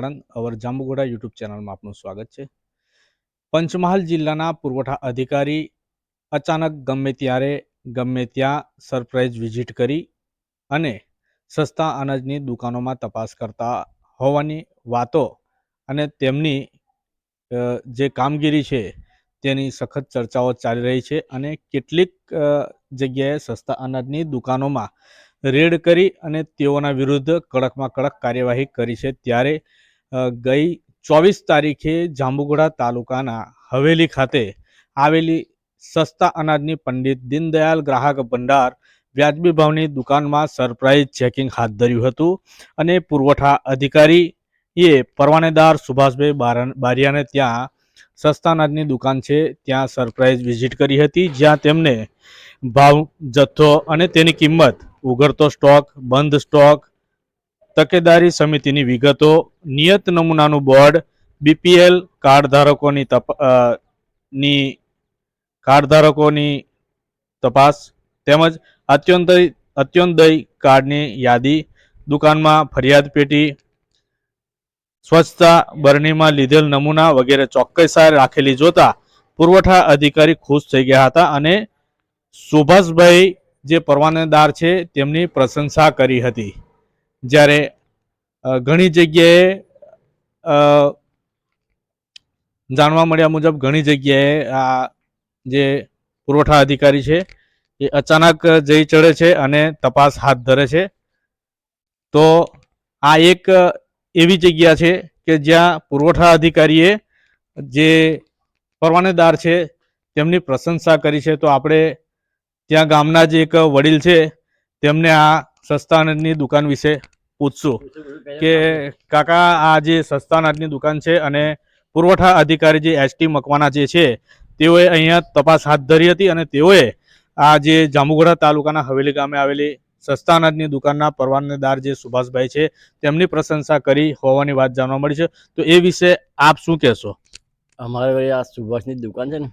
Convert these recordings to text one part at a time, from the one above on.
વાળંદ, અવર Jambughoda YouTube ચેનલમાં આપનું સ્વાગત છે. પંચમહાલ જિલ્લાના પુરવઠા અધિકારી અચાનક ગમે ત્યારે ગમે ત્યાં સરપ્રાઇઝ વિઝિટ કરી અને સસ્તા અનાજની દુકાનોમાં તપાસ કરતા હોવાની વાતો અને તેમની જે કામગીરી છે તેની સખત ચર્ચાઓ ચાલી રહી છે અને કેટલીક જગ્યાએ સસ્તા અનાજની દુકાનોમાં રેડ કરી અને તેઓના વિરુદ્ધ કડકમાં કડક કાર્યવાહી કરી છે. ત્યારે ગઈ ચોવીસ તારીખે જાંબુગોડા તાલુકાના હવેલી ખાતે આવેલી સસ્તા અનાજની પંડિત દીનદયાલ ગ્રાહક ભંડાર વ્યાજબી ભાવની દુકાનમાં સરપ્રાઇઝ ચેકિંગ હાથ ધર્યું હતું અને પુરવઠા અધિકારી એ પરવાનેદાર સુભાષભાઈ બારિયાને ત્યાં સસ્તા અનાજની દુકાન છે, ત્યાં સરપ્રાઇઝ વિઝિટ કરી હતી, જ્યાં તેમને ભાવ, જથ્થો અને તેની કિંમત ઉઘરતો સ્ટોક, બંધ સ્ટોક તકેદારી સમિતિની વિગતો, નિયત નમૂનાનું બોર્ડ, બીપીએલ કાર્ડ ધારકોની ની કાર્ડ તપાસ, તેમજ અત્યંતય અત્યંતય કાર્ડની યાદી, દુકાનમાં ફરિયાદ પેટી, સ્વચ્છતા બરણીમાં લીધેલ નમૂના વગેરે ચોક્કસાઈ રાખેલી જોતા પુરવઠા અધિકારી ખુશ થઈ ગયા હતા અને સુભાષભાઈ જે પરવાનેદાર છે તેમની પ્રશંસા કરી હતી. જ્યારે ઘણી જગ્યાએ જાણવા મળ્યા મુજબ ઘણી જગ્યાએ આ જે પુરવઠા અધિકારી છે એ અચાનક જઈ ચડે છે અને તપાસ હાથ ધરે છે. તો આ એક એવી જગ્યા છે કે જ્યાં પુરવઠા અધિકારીએ જે પરવાનેદાર છે તેમની પ્રશંસા કરી છે. તો આપણે ત્યાં ગામના જ એક વડીલ છે, તેમને આ સસ્તાની દુકાન વિશે પૂછશું કે કાકા આ જે સસ્તા અનાજની દુકાન છે અને પુરવઠા અધિકારી જે એસટી મકવાના જે છે તેઓએ અહીંયા તપાસ હાથ ધરી હતી અને તેઓએ આ જે જાંબુગોડા તાલુકાના હવેલી ગામે આવેલી સસ્તા અનાજની દુકાનના પરવાનેદાર જે સુભાષભાઈ છે તેમની પ્રશંસા કરી હોવાની વાત જાણવા મળી છે. તો એ વિશે આપ શું કહેશો? અમારે આ સુભાષની દુકાન છે ને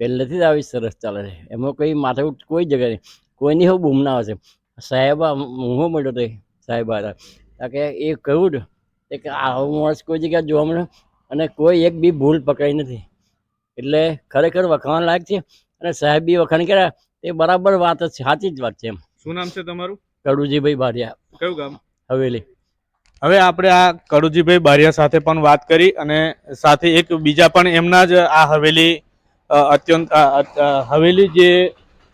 પહેલેથી જ આવી સરસ ચાલે છે. એમાં કંઈ માથે કોઈ જગ્યા નહીં. કોઈની હું બૂમ ના છે સાહેબ આ હું મળ્યો તો સાહેબ હતા કારણ કે એ કહ્યું ને એ કે આવો માણસ કોઈ જગ્યાએ જોવા મળે અને કોઈ એક બી ભૂલ પકડાઈ નથી. એટલે ખરેખર વખાણ લાયક છે અને સાહેબ બી વખાણ કર્યા એ બરાબર વાત જ છે સાચી જ વાત છે એમ. શું નામ છે તમારું? કડુજીભાઈ બારિયા. કયું ગામ? હવેલી. હવે આપણે આ કડુજીભાઈ બારિયા સાથે પણ વાત કરી અને સાથે એક બીજા પણ એમના જ આ હવેલી અત્યંત હવેલી જે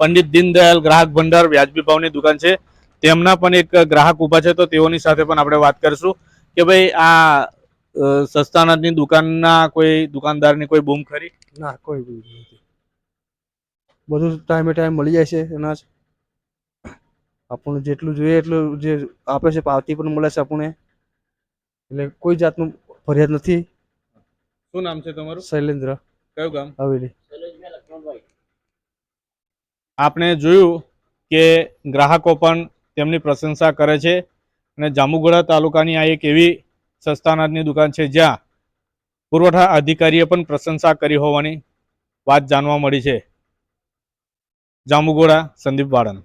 પંડિત દીનદયાલ ગ્રાહક ભંડાર વ્યાજબી ભાવની દુકાન છે તેમના પણ એક ગ્રાહક ઊભા છે તો તેઓની સાથે પણ આપણે વાત કરીશું કે ભાઈ આ સસ્તા અનાજની દુકાનના કોઈ દુકાનદારની કોઈ બૂમ ખરી? ના કોઈ બૂમ નથી. બધું ટાઈમે ટાઈમ મળી જાય છે અનાજ આપણને જેટલું જોઈએ એટલું જે આપે છે પાવતી પણ મળે છે આપણને. એટલે કોઈ જાતનું ફરિયાદ નથી. શું નામ છે તમારું? શૈલેન્દ્ર. કયું ગામ? હવેલી. આપણે જોયું કે ગ્રાહકો પણ તેમની પ્રશંસા કરે છે. અને જાંબુગોડા તાલુકાની આ એક એવી સસ્તાનાજની દુકાન છે, જ્યાં પુરવઠા અધિકારીએ પણ પ્રશંસા કરી હોવાની વાત જાણવા મળી છે. જાંબુગોડા સંદીપ વાળન